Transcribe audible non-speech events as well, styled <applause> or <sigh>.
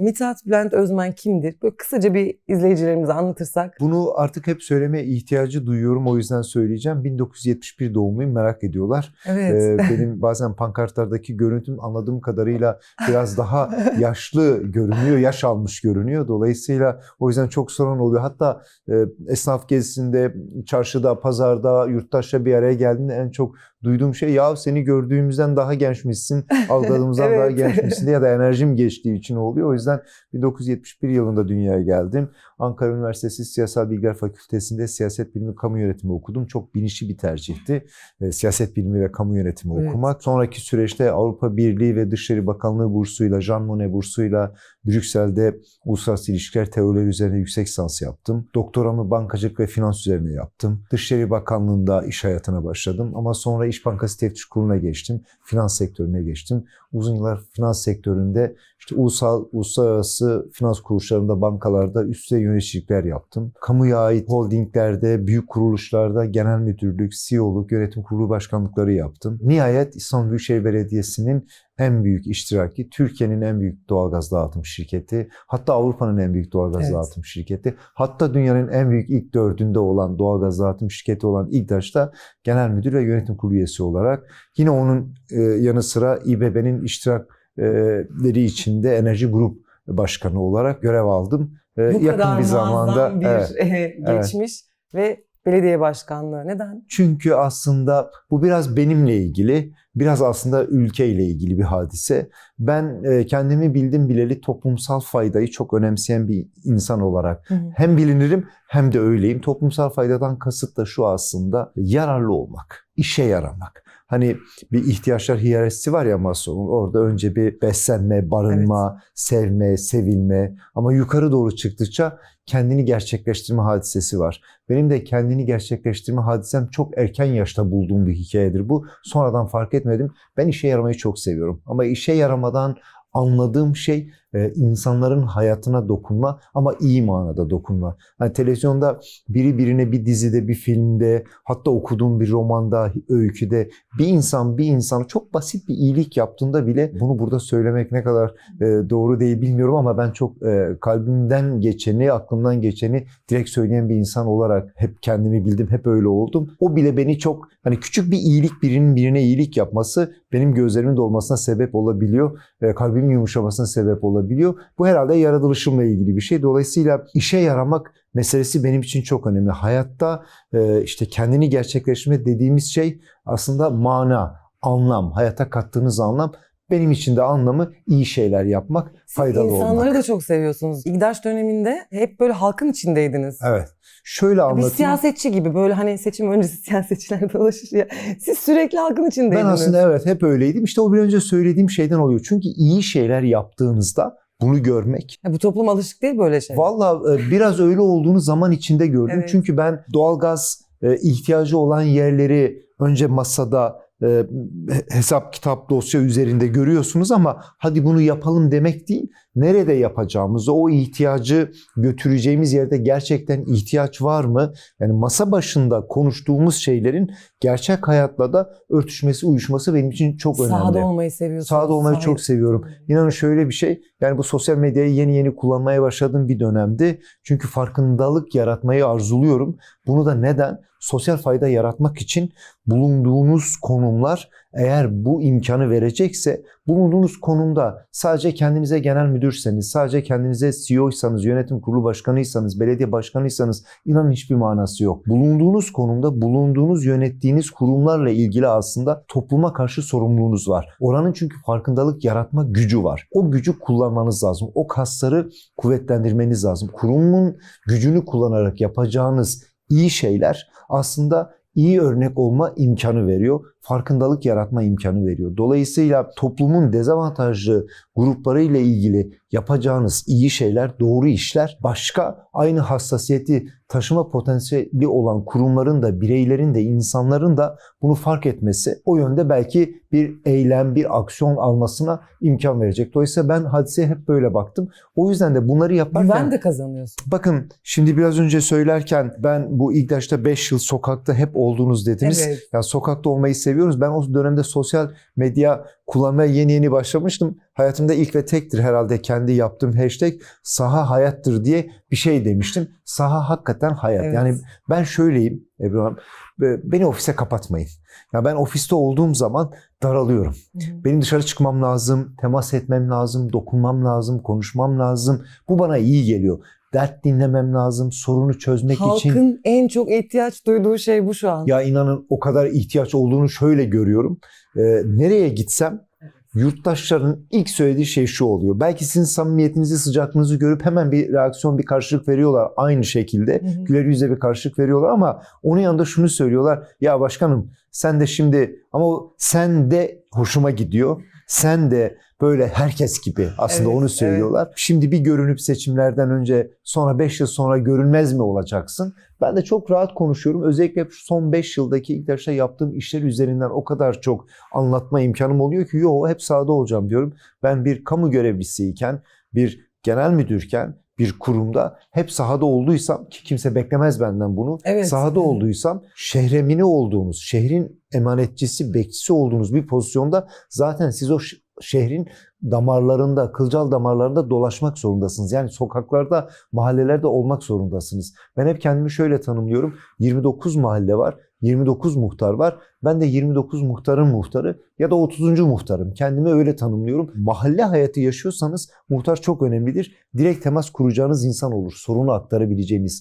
Mithat Bülent Özmen kimdir? Böyle kısaca bir izleyicilerimize anlatırsak. Bunu artık hep söylemeye ihtiyacı duyuyorum o yüzden söyleyeceğim. 1971 doğumluyum merak ediyorlar. Evet. Ee, <laughs> benim bazen pankartlardaki görüntüm anladığım kadarıyla biraz daha yaşlı görünüyor, yaş almış görünüyor. Dolayısıyla o yüzden çok sorun oluyor. Hatta e, esnaf gezisinde, çarşıda, pazarda, yurttaşla bir araya geldiğinde en çok duyduğum şey ya seni gördüğümüzden daha gençmişsin, algıladığımızdan daha <laughs> Evet. gençmişsin ya da enerjim geçtiği için oluyor. O yüzden 1971 yılında dünyaya geldim. Ankara Üniversitesi Siyasal Bilgiler Fakültesi'nde siyaset bilimi kamu yönetimi okudum. Çok bilinçli bir tercihti. E, siyaset bilimi ve kamu yönetimi Evet. okumak. Sonraki süreçte Avrupa Birliği ve Dışişleri Bakanlığı bursuyla, Jean Monnet bursuyla Brüksel'de uluslararası ilişkiler teorileri üzerine yüksek lisans yaptım. Doktoramı bankacılık ve finans üzerine yaptım. Dışişleri Bakanlığı'nda iş hayatına başladım ama sonra İş Bankası Teftiş Kurulu'na geçtim. Finans sektörüne geçtim. Uzun yıllar finans sektöründe işte ulusal, uluslararası finans kuruluşlarında, bankalarda üst düzey yöneticilikler yaptım. Kamuya ait holdinglerde, büyük kuruluşlarda genel müdürlük, CEO'luk, yönetim kurulu başkanlıkları yaptım. Nihayet İstanbul Büyükşehir Belediyesi'nin en büyük iştiraki, Türkiye'nin en büyük doğalgaz dağıtım şirketi, hatta Avrupa'nın en büyük doğalgaz Evet. dağıtım şirketi, hatta dünyanın en büyük ilk dördünde olan doğalgaz dağıtım şirketi olan İGDAŞ'ta genel müdür ve yönetim kurulu üyesi olarak yine onun e, yanı sıra İBB'nin iştirakleri içinde enerji grup başkanı olarak görev aldım. E, Bu yakın kadar bir zamanda bir evet, <laughs> e, geçmiş ve belediye başkanlığı. Neden? Çünkü aslında bu biraz benimle ilgili, biraz aslında ülkeyle ilgili bir hadise. Ben e, kendimi bildim bileli toplumsal faydayı çok önemseyen bir insan olarak hem bilinirim hem de öyleyim. Toplumsal faydadan kasıt da şu aslında yararlı olmak, işe yaramak. Hani bir ihtiyaçlar hiyerarşisi var ya Maslow'un. Orada önce bir beslenme, barınma, sevme, sevilme ama yukarı doğru çıktıkça kendini gerçekleştirme hadisesi var. Benim de kendini gerçekleştirme hadisem çok erken yaşta bulduğum bir hikayedir bu. Sonradan fark etmedim. Ben işe yaramayı çok seviyorum. Ama işe yaramadan anladığım şey e, insanların hayatına dokunma ama iyi manada dokunma. Hani televizyonda biri birine bir dizide, bir filmde, hatta okuduğum bir romanda, öyküde bir insan bir insana çok basit bir iyilik yaptığında bile bunu burada söylemek ne kadar e, doğru değil bilmiyorum ama ben çok e, kalbimden geçeni, aklımdan geçeni direkt söyleyen bir insan olarak hep kendimi bildim, hep öyle oldum. O bile beni çok hani küçük bir iyilik birinin birine iyilik yapması benim gözlerimin dolmasına sebep olabiliyor. Kalbimin yumuşamasına sebep olabiliyor. Bu herhalde yaratılışımla ilgili bir şey. Dolayısıyla işe yaramak meselesi benim için çok önemli. Hayatta e, işte kendini gerçekleştirme dediğimiz şey aslında mana, anlam, hayata kattığınız anlam. Benim için de anlamı iyi şeyler yapmak, Siz faydalı insanları olmak. da çok seviyorsunuz. İgdaş döneminde hep böyle halkın içindeydiniz. Evet. Şöyle Bir anlatayım. siyasetçi gibi böyle hani seçim öncesi <laughs> siyasetçiler dolaşır ya. Siz sürekli halkın içindeydiniz. Ben aslında evet hep öyleydim. İşte o bir önce söylediğim şeyden oluyor. Çünkü iyi şeyler yaptığınızda bunu görmek. Ya bu toplum alışık değil böyle şey. Valla e, biraz öyle olduğunu zaman içinde gördüm. Evet. Çünkü ben doğalgaz e, ihtiyacı olan yerleri önce masada hesap kitap dosya üzerinde görüyorsunuz ama hadi bunu yapalım demek değil. Nerede yapacağımızı, o ihtiyacı götüreceğimiz yerde gerçekten ihtiyaç var mı? Yani masa başında konuştuğumuz şeylerin gerçek hayatla da örtüşmesi, uyuşması benim için çok önemli. Sahada olmayı seviyorsunuz. Sahada olmayı Sahaya- çok seviyorum. İnanın şöyle bir şey, yani bu sosyal medyayı yeni yeni kullanmaya başladığım bir dönemdi. Çünkü farkındalık yaratmayı arzuluyorum. Bunu da neden? Sosyal fayda yaratmak için bulunduğunuz konumlar eğer bu imkanı verecekse bulunduğunuz konumda sadece kendinize genel müdürseniz, sadece kendinize CEO'ysanız, yönetim kurulu başkanıysanız, belediye başkanıysanız inanın hiçbir manası yok. Bulunduğunuz konumda bulunduğunuz yönettiğiniz kurumlarla ilgili aslında topluma karşı sorumluluğunuz var. Oranın çünkü farkındalık yaratma gücü var. O gücü kullanmanız lazım. O kasları kuvvetlendirmeniz lazım. Kurumun gücünü kullanarak yapacağınız iyi şeyler aslında iyi örnek olma imkanı veriyor. Farkındalık yaratma imkanı veriyor. Dolayısıyla toplumun dezavantajlı grupları ile ilgili yapacağınız iyi şeyler, doğru işler başka aynı hassasiyeti taşıma potansiyeli olan kurumların da, bireylerin de, insanların da bunu fark etmesi o yönde belki bir eylem, bir aksiyon almasına imkan verecek. Dolayısıyla ben hadiseye hep böyle baktım. O yüzden de bunları yaparken... Güven de kazanıyorsun. Bakın şimdi biraz önce söylerken ben bu İGDAŞ'ta 5 yıl sokakta hep oldunuz dediniz. Evet. Ya sokakta olmayı seviyoruz. Ben o dönemde sosyal medya kullanmaya yeni yeni başlamıştım. Hayatımda ilk ve tektir herhalde kendi yaptığım hashtag saha hayattır diye bir şey demiştim. Saha hakikaten hayat. Evet. Yani ben şöyleyim Ebru e, beni ofise kapatmayın. Ya ben ofiste olduğum zaman daralıyorum. Benim dışarı çıkmam lazım, temas etmem lazım, dokunmam lazım, konuşmam lazım. Bu bana iyi geliyor. Dert dinlemem lazım, sorunu çözmek için. Halkın en çok ihtiyaç duyduğu şey bu şu an. Ya inanın o kadar ihtiyaç olduğunu şöyle görüyorum. Ee, nereye gitsem yurttaşların ilk söylediği şey şu oluyor. Belki sizin samimiyetinizi, sıcaklığınızı görüp hemen bir reaksiyon, bir karşılık veriyorlar aynı şekilde. Hı hı. Güler yüzle bir karşılık veriyorlar ama onun yanında şunu söylüyorlar. Ya başkanım sen de şimdi ama o sen de hoşuma gidiyor. Sen de böyle herkes gibi aslında Evet, onu söylüyorlar. Şimdi bir görünüp seçimlerden önce sonra 5 yıl sonra görünmez mi olacaksın? Ben de çok rahat konuşuyorum. Özellikle son 5 yıldaki ilk yaşta yaptığım işler üzerinden o kadar çok anlatma imkanım oluyor ki yo hep sahada olacağım diyorum. Ben bir kamu görevlisiyken, bir genel müdürken, bir kurumda hep sahada olduysam ki kimse beklemez benden bunu. Evet. Sahada olduysam şehremini olduğunuz, şehrin emanetçisi, bekçisi olduğunuz bir pozisyonda zaten siz o şehrin damarlarında, kılcal damarlarında dolaşmak zorundasınız. Yani sokaklarda, mahallelerde olmak zorundasınız. Ben hep kendimi şöyle tanımlıyorum. 29 mahalle var, 29 muhtar var. Ben de 29 muhtarın muhtarı ya da 30. muhtarım. Kendimi öyle tanımlıyorum. Mahalle hayatı yaşıyorsanız muhtar çok önemlidir. Direkt temas kuracağınız insan olur. Sorunu aktarabileceğiniz.